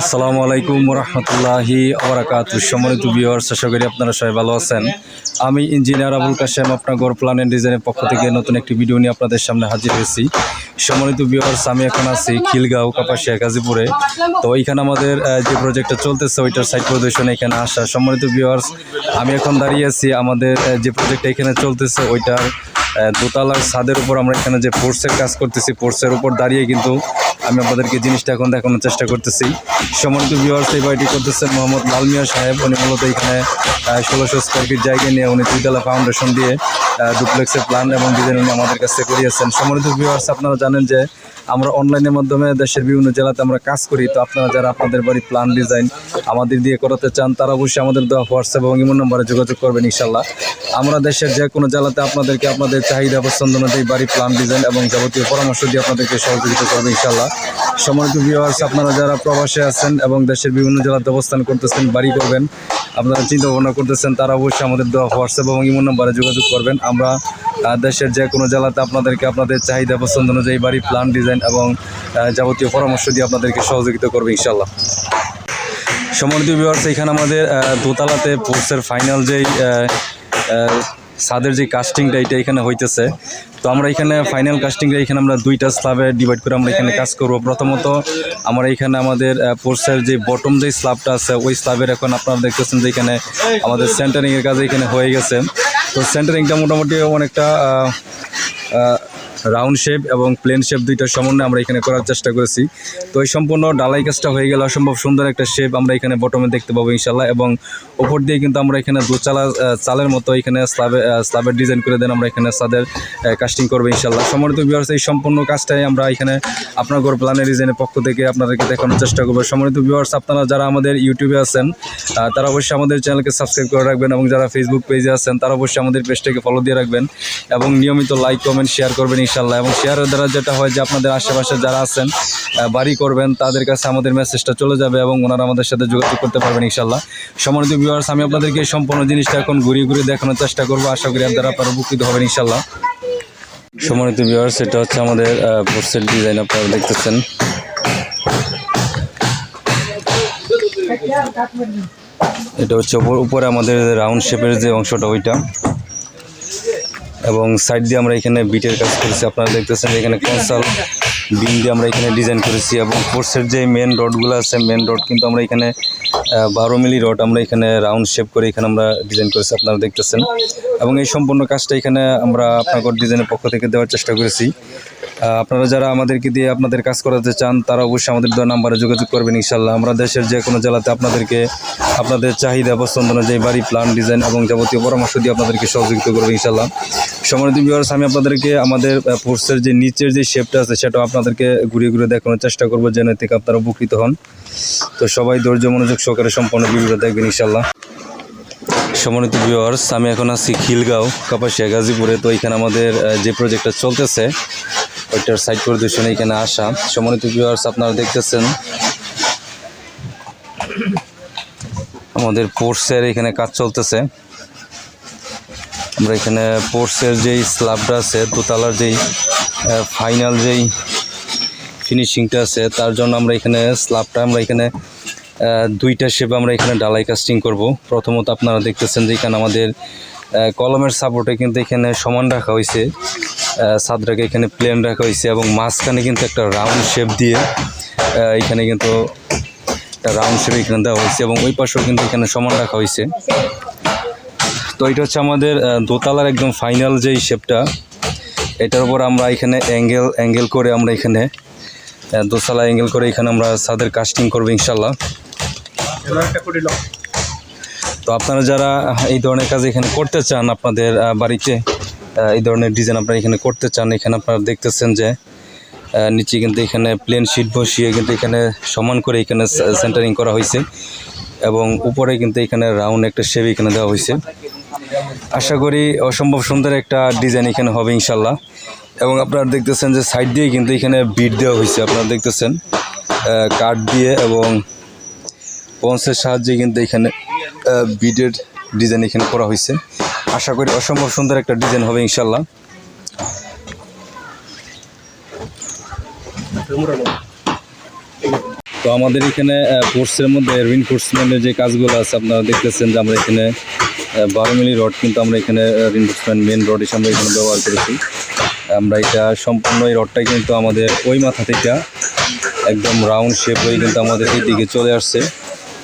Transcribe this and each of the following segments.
আসসালামু আলাইকুম রহমতুল্লাহি আবরাকাত সম্মানিত ভিউয়ার্স আশা করি আপনারা সবাই ভালো আছেন। আমি ইঞ্জিনিয়ার আবুল কাশেম, আপনার গড় প্ল্যান অ্যান্ড ডিজাইনের পক্ষ থেকে নতুন একটি ভিডিও নিয়ে আপনাদের সামনে হাজির হয়েছি। সম্মানিত ভিউয়ার্স আমি এখন আছি খিলগাঁও, কাপাসিয়া, গাজীপুরে। তো এইখানে আমাদের যে প্রজেক্টটা চলতেছে, ওইটার সাইড প্রদর্শন এখানে আসা। সম্মানিত ভিউয়ার্স আমি এখন দাঁড়িয়ে আছি আমাদের যে প্রজেক্টটা এখানে চলতেছে, ওইটার দোতলার ছাদের উপর আমরা এখানে যে ফোর্সের কাজ করতেছি ফোর্সের উপর দাঁড়িয়ে কিন্তু আমি আপনাদেরকে জিনিসটা এখন দেখানোর চেষ্টা করতেছি। সম্মানিত ভিউয়ার্স এই বাড়িটি করতেছেন মোহাম্মদ লালমিয়া সাহেব। উনি মূলত এখানে ষোলোশো স্কোয়ার ফিট জায়গা নিয়ে উনি দুইতলা ফাউন্ডেশন দিয়ে ডুপ্লেক্সের প্ল্যান এবং ডিজাইন আমাদের কাছে করিয়েছেন। সম্মানিত ভিউয়ার্স আপনারা জানেন যে আমরা অনলাইনের মাধ্যমে দেশের বিভিন্ন জেলাতে আমরা কাজ করি। তো আপনারা যারা আপনাদের বাড়ি প্ল্যান ডিজাইন আমাদের দিয়ে করাতে চান, তারা অবশ্যই আমাদের দেওয়া হোয়াটসঅ্যাপ এবং ইমন নম্বরে যোগাযোগ করবেন ইনশাল্লাহ আমরা দেশের যে কোনো জেলাতে আপনাদেরকে আপনাদের চাহিদা পছন্দ অনুযায়ী বাড়ি প্ল্যান ডিজাইন এবং যাবতীয় পরামর্শ দিয়ে আপনাদেরকে সহযোগিতা করবে ইনশাল্লাহ সম্মানিত ভিউয়ার্স আপনারা যারা প্রবাসে আছেন এবং দেশের বিভিন্ন জেলাতে অবস্থান করতেছেন, বাড়ি করবেন, আপনারা চিন্তা ভাবনা করতেছেন, তারা অবশ্যই আমাদের দেওয়া হোয়াটসঅ্যাপ এবং ইমোন নম্বরে যোগাযোগ করবেন। আমরা দেশের যে কোনো জেলাতে আপনাদেরকে আপনাদের চাহিদা পছন্দ অনুযায়ী বাড়ি প্ল্যান ডিজাইন এবং যাবতীয় পরামর্শ দিয়ে আপনাদেরকে সহযোগিতা করবে ইনশাল্লাহ সম্মানিত ভিউয়ার্স এখানে আমাদের দোতলাতে পোস্টের ফাইনাল যেই ছাদের যে কাস্টিংটা এটা এখানে হইতেছে। তো আমরা এখানে ফাইনাল কাস্টিংটা এখানে আমরা দুইটা স্ল্যাবে ডিভাইড করে আমরা এখানে কাজ করব। প্রথমত, আমরা এখানে আমাদের পোর্সের যে বটম যে স্ল্যাবটা আছে, ওই স্ল্যাবের এখন আপনারা দেখতেছেন যে এখানে আমাদের সেন্টারিংয়ের কাজ এখানে হয়ে গেছে। তো সেন্টারিংটা মোটামুটি অনেকটা রাউন্ড শেপ এবং প্লেন শেপ দুইটা সমন্বয়ে আমরা এখানে করার চেষ্টা করেছি। তো এই সম্পূর্ণ ডালাই কাজটা হয়ে গেলে অসম্ভব সুন্দর একটা শেপ আমরা এখানে বটমে দেখতে পাবো ইনশাল্লাহ এবং ওপর দিয়ে কিন্তু আমরা এখানে দোচালা চালের মতো এখানে স্লাবে স্লাবের ডিজাইন করে দেন আমরা এখানে সাদের কাস্টিং করব ইনশাল্লাহ সম্মানিত ভিউয়ার্স এই সম্পূর্ণ কাজটাই আমরা এখানে আপনার ঘর প্ল্যানের ডিজাইনের পক্ষ থেকে আপনাদেরকে দেখানোর চেষ্টা করব। সম্মানিত ভিউয়ার্স আপনারা যারা আমাদের ইউটিউবে আছেন তারা অবশ্যই আমাদের চ্যানেলকে সাবস্ক্রাইব করে রাখবেন এবং যারা ফেসবুক পেজে আছেন, তারা অবশ্যই আমাদের পেজটাকে ফলো দিয়ে রাখবেন এবং নিয়মিত লাইক কমেন্ট শেয়ার করবেন ইনশাল্লাহ এবং শেয়ারের দ্বারা যেটা হয় যে আপনাদের আশেপাশে যারা আছেন বাড়ি করবেন, তাদের কাছে আমাদের মেসেজটা চলে যাবে এবং ওনারা আমাদের সাথে যোগাযোগ করতে পারবেন ইনশাল্লাহ সম্মানিত ভিউয়ার্স আমি আপনাদেরকে এই সম্পূর্ণ জিনিসটা এখন ঘুরিয়ে ঘুরিয়ে দেখানোর চেষ্টা করব। আশা করি আপনারা আপনারা উপকৃত হবেন ইনশাল্লাহ সম্মানিত ভিউয়ার্স এটা হচ্ছে আমাদের পোস্টের ডিজাইন আপনারা দেখতেছেন। এটা হচ্ছে উপরে আমাদের রাউন্ড শেপের যে অংশটা, ওইটা। এবং সাইড দিয়ে আমরা এখানে বিটের কাজ করেছি। আপনারা দেখতেছেন এখানে কনসাল বিম দিয়ে আমরা এখানে ডিজাইন করেছি এবং ফোর্সের যে মেন রডগুলো আছে মেন রড কিন্তু আমরা এখানে বারো মিলি রড আমরা এখানে রাউন্ড শেপ করে এখানে আমরা ডিজাইন করেছি, আপনারা দেখতেছেন। এবং এই সম্পূর্ণ কাজটা এখানে আমরা আপনাকে ডিজাইনের পক্ষ থেকে দেওয়ার চেষ্টা করেছি। আপনারা যারা আমাদেরকে দিয়ে আপনাদের কাজ করাতে চান, তারা অবশ্যই আমাদের দেওয়া নাম্বারে যোগাযোগ করবেন ইনশাল্লাহ। আমরা দেশের যে কোনো জেলাতে আপনাদেরকে, আপনাদের চাহিদা পছন্দ অনুযায়ী বাড়ি প্ল্যান ডিজাইন এবং যাবতীয় পরামর্শ দিয়ে আপনাদেরকে সহযোগিতা করব ইনশাল্লাহ। সম্মানিত ভিউয়ার্স আমি আপনাদেরকে আমাদের পোর্সের যে নিচের যে শেপটা আছে, সেটাও আপনাদেরকে ঘুরিয়ে ঘুরে দেখানোর চেষ্টা করব যেন থেকে আপনারা উপকৃত হন। তো সবাই ধৈর্য, মনোযোগ সহকারে সম্পূর্ণ ভিডিওটা দেখবেন ইনশাল্লাহ। সম্মানিত ভিউয়ার্স আমি এখন আছি খিলগাঁও, কাপাসিয়া, গাজীপুরে। তো এখানে আমাদের যে প্রজেক্টটা চলতেছে ওইটার সাইড পরিদর্শনে এখানে আসা। সম্মানিত ভিউয়ার্স আপনারা দেখতেছেন। আমাদের পোর্সের এখানে কাজ চলতেছে। আমরা এখানে পোর্সের যেই স্ল্যাবটা আছে, দোতলার যেই ফাইনাল যেই ফিনিশিংটা আছে, তার জন্য আমরা এখানে স্ল্যাবটা আমরা এখানে দুইটা শেপ আমরা এখানে ডালাই কাস্টিং করব। প্রথমত আপনারা দেখতেছেন যে এখানে আমাদের কলমের সাপোর্টে কিন্তু এখানে সমান রাখা হয়েছে। সাদরাকে এখানে প্লেন রাখা হয়েছে এবং মাঝখানে কিন্তু একটা রাউন্ড শেপ দিয়ে এখানে কিন্তু একটা রাউন্ড শেপ এখানে দেওয়া হয়েছে এবং ওই পাশেও কিন্তু এখানে সমান রাখা হয়েছে। তো এটা হচ্ছে আমাদের দোতলার একদম ফাইনাল যেই শেপটা এটার উপর আমরা এখানে অ্যাঙ্গেল অ্যাঙ্গেল করে আমরা এখানে দোতলা অ্যাঙ্গেল করে এখানে আমরা ছাদের কাস্টিং করব ইনশাল্লাহ তো আপনারা যারা এই ধরনের কাজ এখানে করতে চান আপনাদের বাড়িতে এই ধরনের ডিজাইন আপনারা এখানে করতে চান, এখানে আপনারা দেখতেছেন যে নিচে কিন্তু এখানে প্লেন শিট বসিয়ে কিন্তু এখানে সমান করে এখানে সেন্টারিং করা হয়েছে এবং উপরে কিন্তু এখানে রাউন্ড একটা শেপ এখানে দেওয়া হয়েছে। আশা করি অসম্ভব সুন্দর একটা ডিজাইন এখানে হবে ইনশাল্লাহ এবং আপনারা দেখতেছেন যে সাইড দিয়ে কিন্তু এখানে বিট দেওয়া হয়েছে, আপনারা দেখতেছেন কাঠ দিয়ে এবং পঞ্চের সাহায্যে কিন্তু এখানে বিডের ডিজাইন এখানে করা হয়েছে। আশা করি অসম্ভব সুন্দর একটা ডিজাইন হবে ইনশাল্লাহ তো আমাদের এখানে কোর্সের মধ্যে রিনফোর্সমেন্টের যে কাজগুলো আছে, আপনারা দেখতেছেন যে আমরা এখানে বারো মিলি রড কিন্তু আমরা এখানে রিনফোর্সমেন্ট মেন রড হিসেবে আমরা এখানে ব্যবহার করেছি। আমরা এটা সম্পূর্ণ এই রডটাই কিন্তু আমাদের ওই মাথা থেকে একদম রাউন্ড শেপ হয়ে কিন্তু আমাদের এই দিকে চলে আসছে।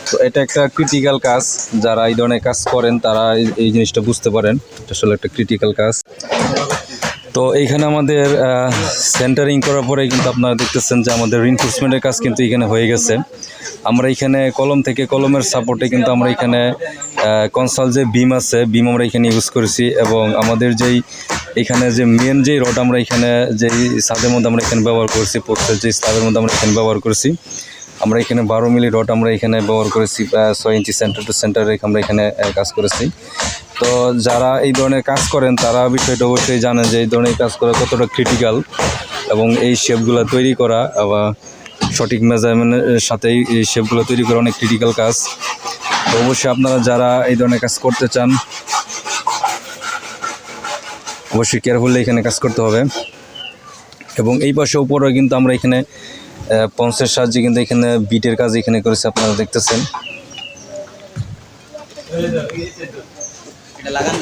তো এটা একটা ক্রিটিক্যাল কাজ। যারা এই ধরনের কাজ করেন, তারা এই- জিনিসটা বুঝতে পারেন। আসলে একটা ক্রিটিক্যাল কাজ। তো এইখানে আমাদের সেন্টারিং করার পরে কিন্তু আপনারা দেখতেছেন যে আমাদের রিনফোর্সমেন্টের কাজ কিন্তু এখানে হয়ে গেছে। আমরা এখানে কলম থেকে কলমের সাপোর্টে কিন্তু আমরা এখানে কনসাল যে বিম আছে বিম আমরা এখানে ইউজ করেছি এবং আমাদের যেই, এখানে যে মেন যেই রড আমরা এখানে যেই সাদের মধ্যে আমরা এখানে ব্যবহার করেছি পোস্টের যে স্লাবের মধ্যে আমরা এখানে ব্যবহার করেছি। আমরা এখানে বারো মিলি রড আমরা এখানে ব্যবহার করেছি ছয় ইঞ্চি সেন্টার টু সেন্টার আমরা এখানে কাজ করেছি। তো যারা এই ধরনের কাজ করেন, তারা বিষয়টা অবশ্যই জানেন যে এই ধরনের কাজ করা কতটা ক্রিটিক্যাল এবং এই শেপগুলো তৈরি করা আবার সঠিক মেজারমেন্টের সাথেই এই শেপগুলো তৈরি করা অনেক ক্রিটিক্যাল কাজ। তো অবশ্যই আপনারা যারা এই ধরনের কাজ করতে চান, অবশ্যই কেয়ারফুলি এখানে কাজ করতে হবে। এবং এই পাশে উপরে কিন্তু আমরা এখানে পঞ্চের সাহায্যে কিন্তু এখানে বিটের কাজ এখানে করেছে আপনারা দেখতেছেন। লাগান